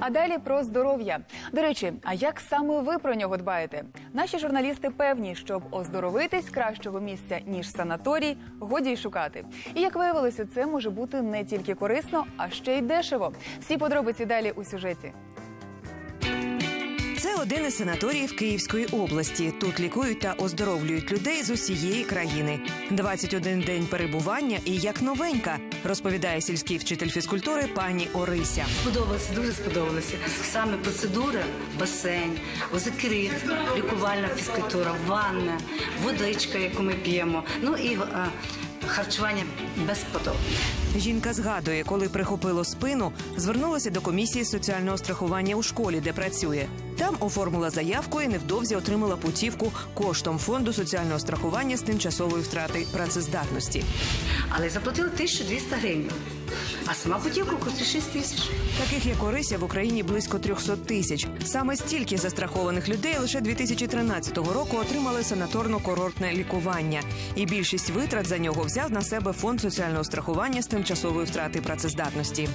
А далі про здоров'я. До речі, а як саме ви про нього дбаєте? Наші журналісти певні, щоб оздоровитись кращого місця ніж санаторій, годі й шукати. І як виявилося, це може бути не тільки корисно, а ще й дешево. Всі подробиці далі у сюжеті. Це один із санаторіїв Київської області. Тут лікують та оздоровлюють людей з усієї країни. 21 день перебування і як новенька, розповідає сільський вчитель фізкультури пані Орися. Сподобалося, дуже сподобалося. Саме процедура, басейн, озекрит, лікувальна фізкультура, ванна, водичка, яку ми п'ємо. Ну і е, харчування безподобне. Жінка згадує, коли прихопило спину, звернулася до комісії соціального страхування у школі, де працює. Там оформила заявку і невдовзі отримала путівку коштом фонду соціального страхування з тимчасової втрати працездатності. Але заплатили 1200 гривень. А сама путівка коштує 6 тисяч. Таких як Орися в Україні близько 300 тисяч. Саме стільки застрахованих людей лише 2013 року отримали санаторно-курортне лікування. І більшість витрат за нього взяв на себе фонд соціального страхування з тимчасової втрати працездатності.